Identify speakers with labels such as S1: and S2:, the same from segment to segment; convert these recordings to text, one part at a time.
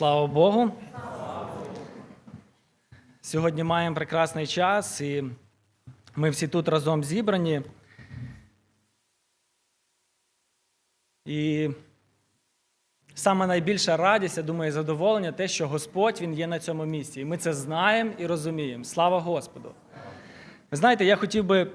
S1: Слава Богу. Сьогодні маємо прекрасний час, і ми всі тут разом зібрані. І саме найбільша радість, я думаю, задоволення те, що Господь Він є на цьому місці. І ми це знаємо і розуміємо. Слава Господу! Ви знаєте, я хотів би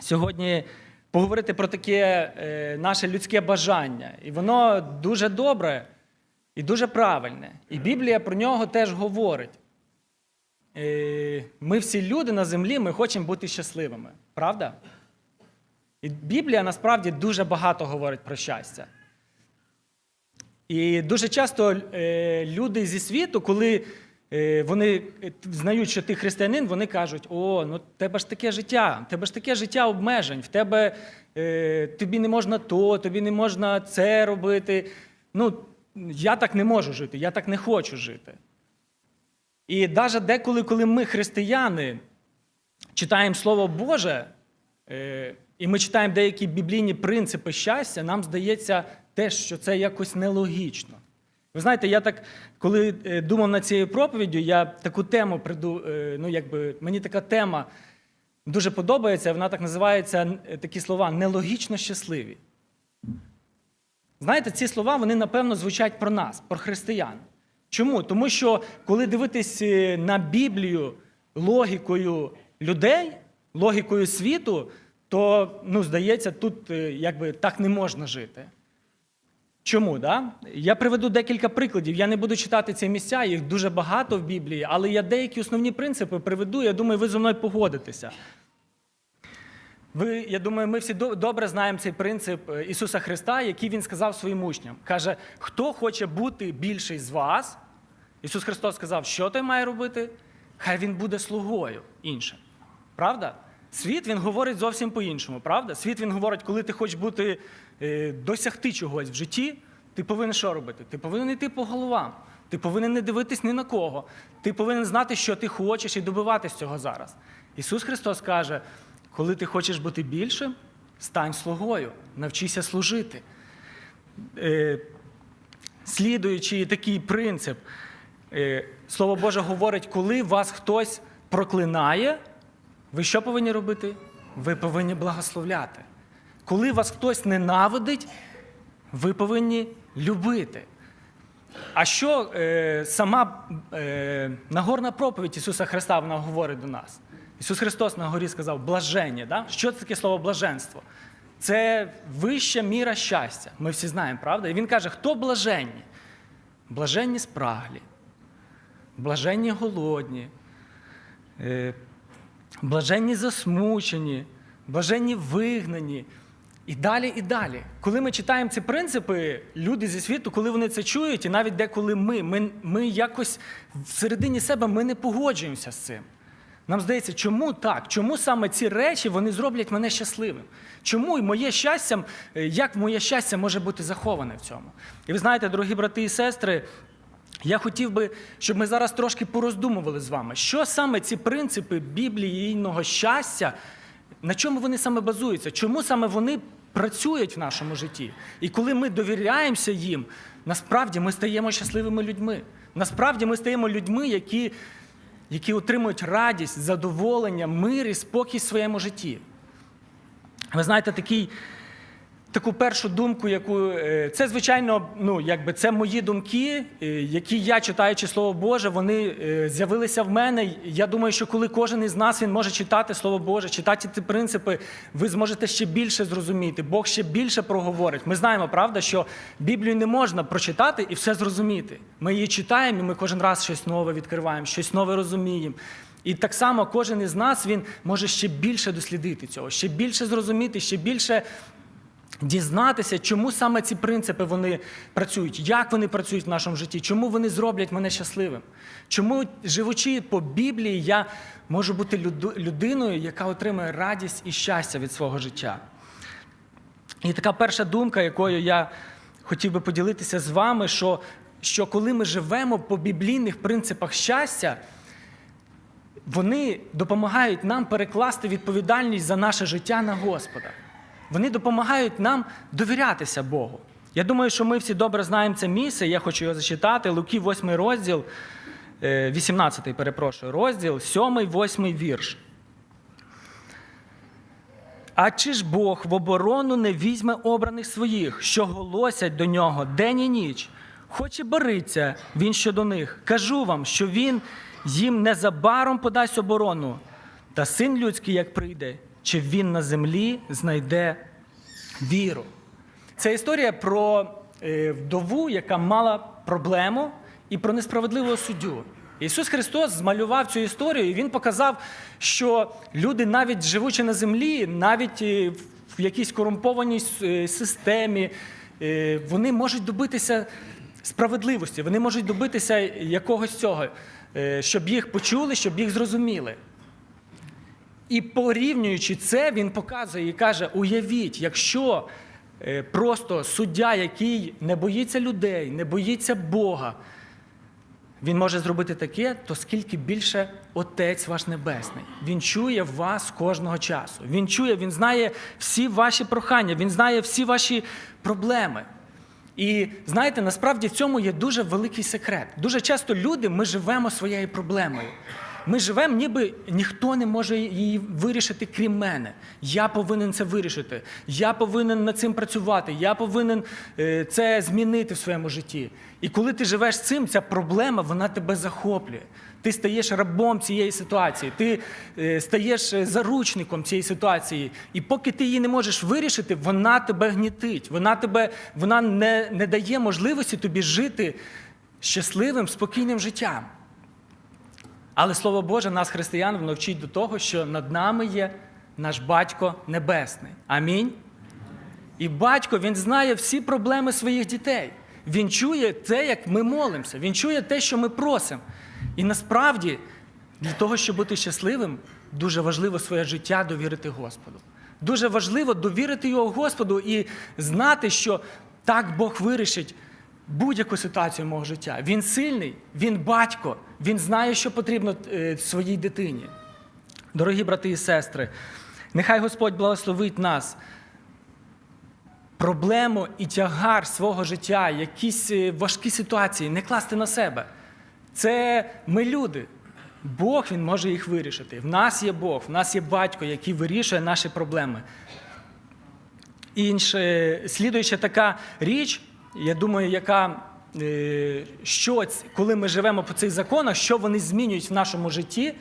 S1: сьогодні поговорити про таке е, наше людське бажання. І воно дуже добре і дуже правильне. І Біблія про нього теж говорить. Е, Ми всі люди на землі, ми хочемо бути щасливими. Правда? І Біблія насправді дуже багато говорить про щастя. І дуже часто е, люди зі світу, коли е, вони знають, що ти християнин, вони кажуть: о, ну тебе ж таке життя, тебе ж таке життя обмежень, в тебе тобі не можна то, тобі не можна це робити. Ну, я так не можу жити, я так не хочу жити. І навіть деколи, коли ми, християни, читаємо Слово Боже, е, і ми читаємо деякі біблійні принципи щастя, нам здається теж, що це якось нелогічно. Ви знаєте, я так, коли е, думав над цією проповіддю, я таку тему приду, е, ну якби мені така тема дуже подобається, вона так називається такі слова нелогічно щасливі. Знаєте, ці слова вони напевно звучать про нас, про християн. Чому? Тому що коли дивитись е, на Біблію логікою людей, логікою світу, то ну, здається, тут е, якби так не можна жити. Чому? Да? Я приведу декілька прикладів. Я не буду читати ці місця, їх дуже багато в Біблії, але я деякі основні принципи приведу. Я думаю, ви зі мною погодитеся. Ви, я думаю, ми всі добре знаємо цей принцип е, Ісуса Христа, який Він сказав своїм учням. Каже, хто хоче бути більший з вас, Ісус Христос сказав, що той має робити? Хай він буде слугою іншим. Правда? Світ він говорить зовсім по-іншому, правда? Світ він говорить, коли ти хочеш бути, е, досягти чогось в житті, ти повинен що робити? Ти повинен йти по головам. Ти повинен не дивитись ні на кого. Ти повинен знати, що ти хочеш, і добиватись цього зараз. Ісус Христос каже: коли ти хочеш бути більшим, стань слугою, навчися служити. Е, слідуючи такий принцип, е, Слово Боже говорить, коли вас хтось проклинає, ви що повинні робити? Ви повинні благословляти. Коли вас хтось ненавидить, ви повинні любити. А що е, сама е, Нагорна проповідь Ісуса Христа вона говорить до нас? Ісус Христос на горі сказав блаження. Да? Що це таке слово блаженство? Це вища міра щастя. Ми всі знаємо, правда? І він каже, хто блаженні? Блаженні спраглі, блаженні голодні, е, блаженні засмучені, блаженні вигнані. І далі, і далі. Коли ми читаємо ці принципи, люди зі світу, коли вони це чують, і навіть деколи ми, ми, ми якось всередині себе ми не погоджуємося з цим. Нам здається, чому так? Чому саме ці речі вони зроблять мене щасливим? Чому моє щастя, е, як моє щастя може бути заховане в цьому? І ви знаєте, дорогі брати і сестри, я хотів би, щоб ми зараз трошки пороздумували з вами, що саме ці принципи біблійного щастя, на чому вони саме базуються, чому саме вони працюють в нашому житті. І коли ми довіряємося їм, насправді ми стаємо щасливими людьми. Насправді ми стаємо людьми, які, які отримують радість, задоволення, мир і спокій в своєму житті. Ви знаєте, такий, таку першу думку, яку е, це, звичайно, ну, якби це мої думки, е, які я, читаючи Слово Боже, вони е, з'явилися в мене. Я думаю, що коли кожен із нас він може читати Слово Боже, читати ці принципи, ви зможете ще більше зрозуміти. Бог ще більше проговорить. Ми знаємо, правда, що Біблію не можна прочитати і все зрозуміти. Ми її читаємо, і ми кожен раз щось нове відкриваємо, щось нове розуміємо. І так само кожен із нас він може ще більше дослідити цього, ще більше зрозуміти, ще більше дізнатися, чому саме ці принципи вони працюють, як вони працюють в нашому житті, чому вони зроблять мене щасливим. Чому, живучи по Біблії, я можу бути людиною, яка отримує радість і щастя від свого життя. І така перша думка, якою я хотів би поділитися з вами, що, що коли ми живемо по біблійних принципах щастя, вони допомагають нам перекласти відповідальність за наше життя на Господа. Вони допомагають нам довірятися Богу. Я думаю, що ми всі добре знаємо це місце. Я хочу його зачитати. Луки, 8 розділ, е, 18, перепрошую, розділ, 7, 8 вірш. А чи ж Бог в оборону не візьме обраних своїх, що голосять до нього день і ніч? Хоч і бориться він щодо них. Кажу вам, що він їм незабаром подасть оборону. Та син людський, як прийде, чи він на землі знайде віру. Це історія про е, вдову, яка мала проблему, і про несправедливого суддю. Ісус Христос змалював цю історію, і Він показав, що люди, навіть живучи на землі, навіть е, в якійсь корумпованій е, системі, вони можуть добитися справедливості, вони можуть добитися якогось цього, щоб їх почули, щоб їх зрозуміли. І порівнюючи це, він показує і каже: уявіть, якщо е, просто суддя, який не боїться людей, не боїться Бога, він може зробити таке, то скільки більше Отець ваш Небесний. Він чує вас кожного часу. Він чує, він знає всі ваші прохання, він знає всі ваші проблеми. І знаєте, насправді в цьому є дуже великий секрет. Дуже часто люди ми живемо своєю проблемою. Ми живемо, ніби ніхто не може її вирішити, крім мене. Я повинен це вирішити. Я повинен над цим працювати. Я повинен е, це змінити в своєму житті. І коли ти живеш цим, ця проблема вона тебе захоплює. Ти стаєш рабом цієї ситуації, ти е, стаєш е, заручником цієї ситуації. І поки ти її не можеш вирішити, вона тебе гнітить. Вона тебе вона не, не дає можливості тобі жити щасливим, спокійним життям. Але Слово Боже, нас, християн, воно вчить до того, що над нами є наш Батько Небесний. Амінь. І батько він знає всі проблеми своїх дітей. Він чує те, як ми молимося. Він чує те, що ми просимо. І насправді, для того, щоб бути щасливим, дуже важливо своє життя довірити Господу. Дуже важливо довірити його Господу і знати, що так Бог вирішить будь-яку ситуацію мого життя. Він сильний, він батько, він знає, що потрібно е, своїй дитині. Дорогі брати і сестри, нехай Господь благословить нас. Проблему і тягар свого життя, якісь е, важкі ситуації не класти на себе. Це ми люди. Бог він може їх вирішити. В нас є Бог, в нас є батько, який вирішує наші проблеми. Інше, слідуюча така річ, я думаю, яка е, що, коли ми живемо по цих законах, що вони змінюють в нашому житті,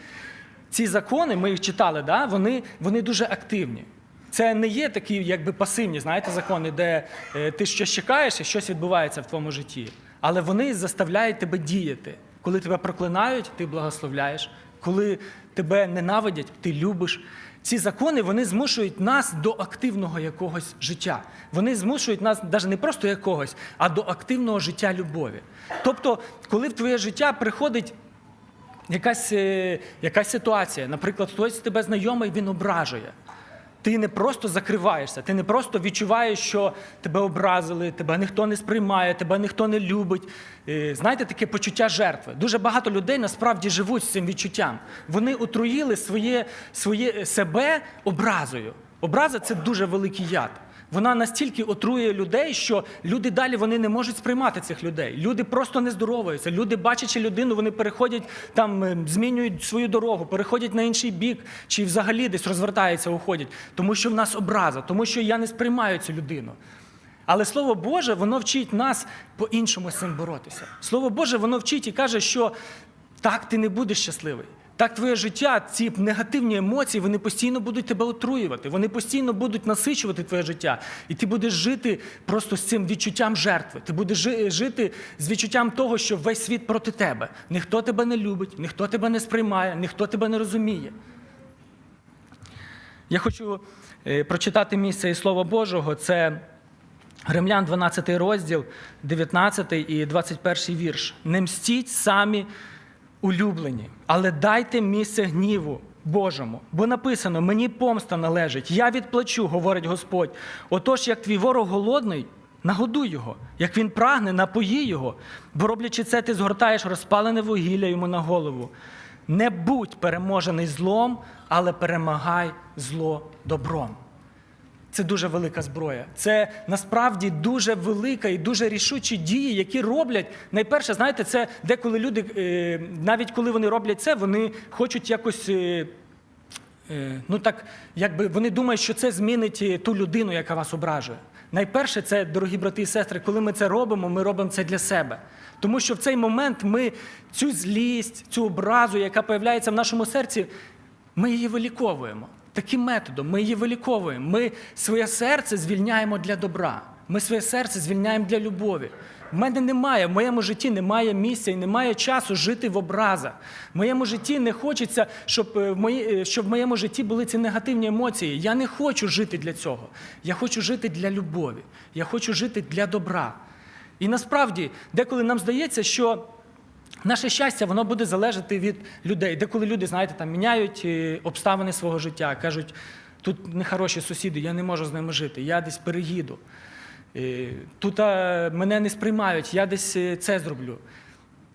S1: ці закони, ми їх читали, да, вони, вони дуже активні. Це не є такі, якби пасивні, знаєте, закони, де е, ти щось чекаєш і щось відбувається в твоєму житті. Але вони заставляють тебе діяти. Коли тебе проклинають, ти благословляєш. Коли тебе ненавидять, ти любиш. Ці закони вони змушують нас до активного якогось життя. Вони змушують нас навіть не просто якогось, а до активного життя любові. Тобто, коли в твоє життя приходить якась, е, якась ситуація, наприклад, хтось тебе знайомий, він ображує. Ти не просто закриваєшся, ти не просто відчуваєш, що тебе образили, тебе ніхто не сприймає, тебе ніхто не любить. Е, Знаєте, таке почуття жертви. Дуже багато людей насправді живуть з цим відчуттям. Вони отруїли своє, своє себе образою. Образа це дуже великий яд. Вона настільки отрує людей, що люди далі вони не можуть сприймати цих людей. Люди просто не здоровуються. Люди, бачачи людину, вони переходять там, е, змінюють свою дорогу, переходять на інший бік, чи взагалі десь розвертаються, уходять, тому що в нас образа, тому що я не сприймаю цю людину. Але Слово Боже, воно вчить нас по-іншому з цим боротися. Слово Боже, воно вчить і каже, що так ти не будеш щасливий. Так твоє життя, ці негативні емоції, вони постійно будуть тебе отруювати, вони постійно будуть насичувати твоє життя. І ти будеш жити просто з цим відчуттям жертви. Ти будеш жити з відчуттям того, що весь світ проти тебе. Ніхто тебе не любить, ніхто тебе не сприймає, ніхто тебе не розуміє. Я хочу е, прочитати місце із Слова Божого. Це Римлян 12 розділ, 19 і 21 вірш. Не мстіть самі улюблені, але дайте місце гніву Божому. Бо написано: мені помста належить, я відплачу, говорить Господь. Отож, як твій ворог голодний, нагодуй його, як він прагне, напої його, бо роблячи це, ти згортаєш розпалене вугілля йому на голову. Не будь переможений злом, але перемагай зло добром. Це дуже велика зброя. Це насправді дуже велика і дуже рішучі дії, які роблять. Найперше, знаєте, це деколи люди, е, навіть коли вони роблять це, вони хочуть якось. е, Е, Ну так, якби вони думають, що це змінить ту людину, яка вас ображує. Найперше, це, дорогі брати і сестри, коли ми це робимо, ми робимо це для себе. Тому що в цей момент ми цю злість, цю образу, яка появляється в нашому серці, ми її виліковуємо. Таким методом ми її виліковуємо. Ми своє серце звільняємо для добра. Ми своє серце звільняємо для любові. В мене немає, в моєму житті немає місця і немає часу жити в образах. В моєму житті не хочеться, щоб е, в, мої, е, щоб в моєму житті були ці негативні емоції. Я не хочу жити для цього. Я хочу жити для любові. Я хочу жити для добра. І насправді, деколи нам здається, що Наше щастя, воно буде залежати від людей. Деколи люди, знаєте, там міняють е, обставини свого життя, кажуть, тут нехороші сусіди, я не можу з ними жити, я десь переїду. Е, Тут мене не сприймають, я десь е, це зроблю.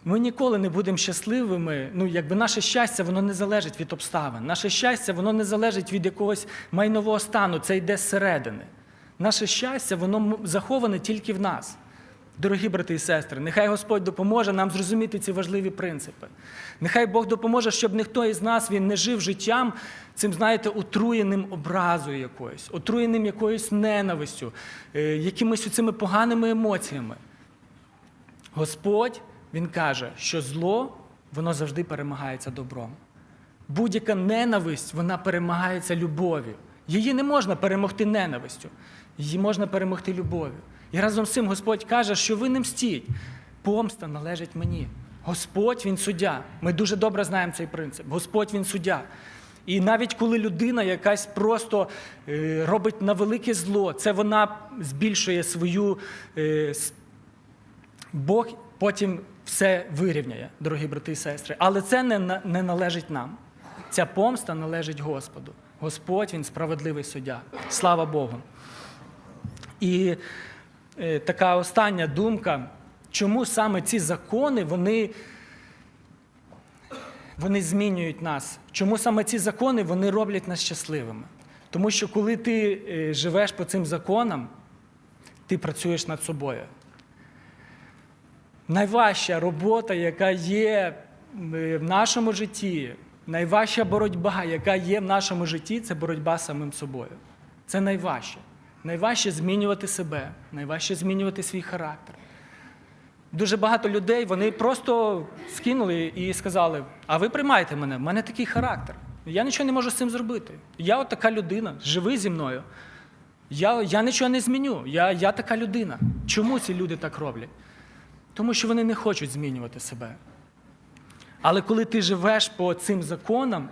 S1: Ми ніколи не будемо щасливими. Ну, якби наше щастя, воно не залежить від обставин. Наше щастя, воно не залежить від якогось майнового стану, це йде зсередини. Наше щастя, воно заховане тільки в нас. Дорогі брати і сестри, нехай Господь допоможе нам зрозуміти ці важливі принципи. Нехай Бог допоможе, щоб ніхто із нас він не жив життям цим, знаєте, отруєним образою якоюсь, отруєним якоюсь ненавистю, е, якимись цими поганими емоціями. Господь Він каже, що зло воно завжди перемагається добром. Будь-яка ненависть вона перемагається любов'ю. Її не можна перемогти ненавистю, її можна перемогти любов'ю. І разом з цим Господь каже, що ви не мстіть. Помста належить мені. Господь він суддя. Ми дуже добре знаємо цей принцип. Господь він суддя. І навіть коли людина якась просто е, робить на велике зло, це вона збільшує свою е, Бог потім все вирівняє, дорогі брати і сестри. Але це не, не належить нам. Ця помста належить Господу. Господь він справедливий суддя. Слава Богу. І така остання думка, чому саме ці закони вони, вони змінюють нас? Чому саме ці закони вони роблять нас щасливими? Тому що коли ти е, живеш по цим законам, ти працюєш над собою. Найважча робота, яка є е, в нашому житті, найважча боротьба, яка є в нашому житті, це боротьба з самим собою. Це найважче. Найважче змінювати себе, найважче змінювати свій характер. Дуже багато людей вони просто скинули і сказали: а ви приймайте мене, в мене такий характер. Я нічого не можу з цим зробити. Я от така людина, живи зі мною. Я, я нічого не зміню. Я, я така людина. Чому ці люди так роблять? Тому що вони не хочуть змінювати себе. Але коли ти живеш по цим законам,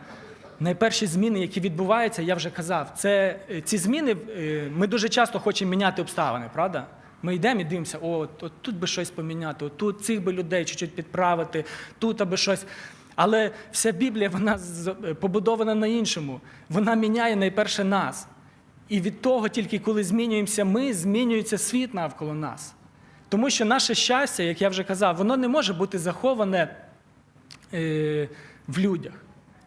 S1: найперші зміни, які відбуваються, я вже казав, це е, ці зміни е, ми дуже часто хочемо міняти обставини, правда? Ми йдемо і дивимося, о, от, тут би щось поміняти, от тут цих би людей чуть-чуть підправити, тут аби щось. Але вся Біблія вона е, побудована на іншому. Вона міняє найперше нас. І від того, тільки коли змінюємося ми, змінюється світ навколо нас. Тому що наше щастя, як я вже казав, воно не може бути заховане е, в людях.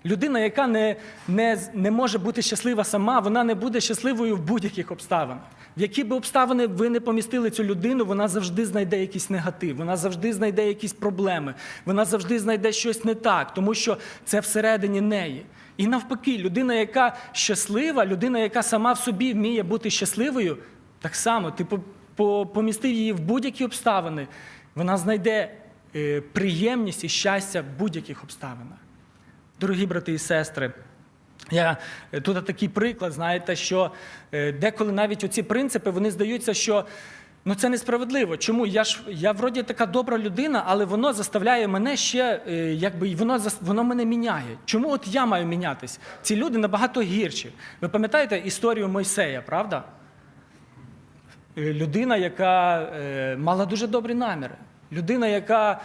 S1: Людина, яка не, не, не може бути щаслива сама, вона не буде щасливою в будь-яких обставинах. В які б обставини ви не помістили цю людину, вона завжди знайде якийсь негатив, вона завжди знайде якісь проблеми, вона завжди знайде щось не так, тому що це всередині неї. І навпаки, людина, яка щаслива, людина, яка сама в собі вміє бути щасливою, так само ти по- помістив її в будь-які обставини, вона знайде е, приємність і щастя в будь-яких обставинах. Дорогі брати і сестри, я е, тут такий приклад, знаєте, що е, деколи навіть оці принципи вони здаються, що ну це несправедливо. Чому? Я ж я вроді така добра людина, але воно заставляє мене ще, е, якби воно воно мене міняє. Чому от я маю мінятись? Ці люди набагато гірші. Ви пам'ятаєте історію Мойсея, правда? Людина, яка мала дуже добрі наміри. Людина, яка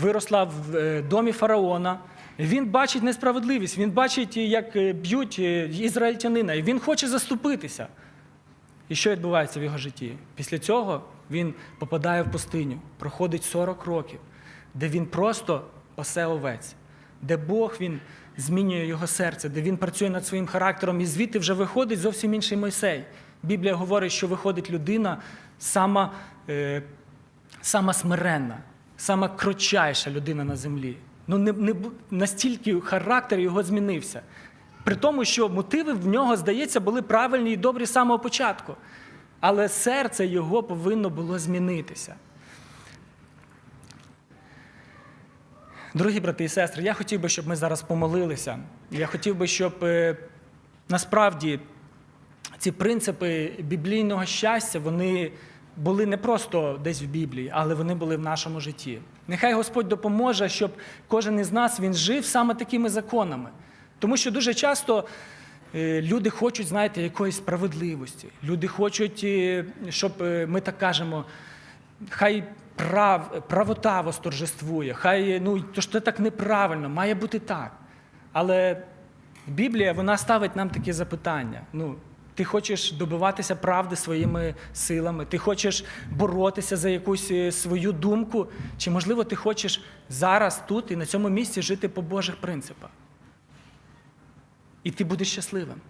S1: виросла в домі фараона. Він бачить несправедливість, він бачить, як е, б'ють е, ізраїльтянина, і він хоче заступитися. І що відбувається в його житті? Після цього він попадає в пустиню, проходить 40 років, де він просто осе овець. де Бог він змінює його серце, де він працює над своїм характером, і звідти вже виходить зовсім інший Мойсей. Біблія говорить, що виходить людина сама, е, сама смиренна, сама крочайша людина на землі. Ну, не, не, настільки характер його змінився. При тому, що мотиви в нього, здається, були правильні і добрі з самого початку. Але серце його повинно було змінитися. Дорогі брати і сестри, я хотів би, щоб ми зараз помолилися. Я хотів би, щоб е, насправді ці принципи біблійного щастя вони були не просто десь в Біблії, але вони були в нашому житті. Нехай Господь допоможе, щоб кожен із нас він жив саме такими законами. Тому що дуже часто е, люди хочуть, знаєте, якоїсь справедливості. Люди хочуть, е, щоб е, ми так кажемо, хай прав, правота восторжествує, хай ну то це так неправильно, має бути так. Але Біблія вона ставить нам такі запитання. Ну, ти хочеш добиватися правди своїми силами, ти хочеш боротися за якусь е, свою думку, чи можливо ти хочеш зараз тут і на цьому місці жити по Божих принципах. І ти будеш щасливим,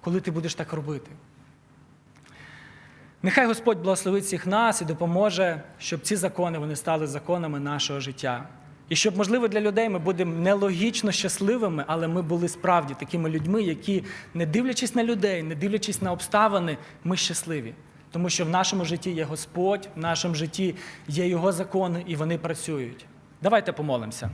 S1: коли ти будеш так робити. Нехай Господь благословить всіх нас і допоможе, щоб ці закони вони стали законами нашого життя. І щоб, можливо, для людей ми будемо нелогічно щасливими, але ми були справді такими людьми, які, не дивлячись на людей, не дивлячись на обставини, ми щасливі. Тому що в нашому житті є Господь, в нашому житті є Його закони, і вони працюють. Давайте помолимося.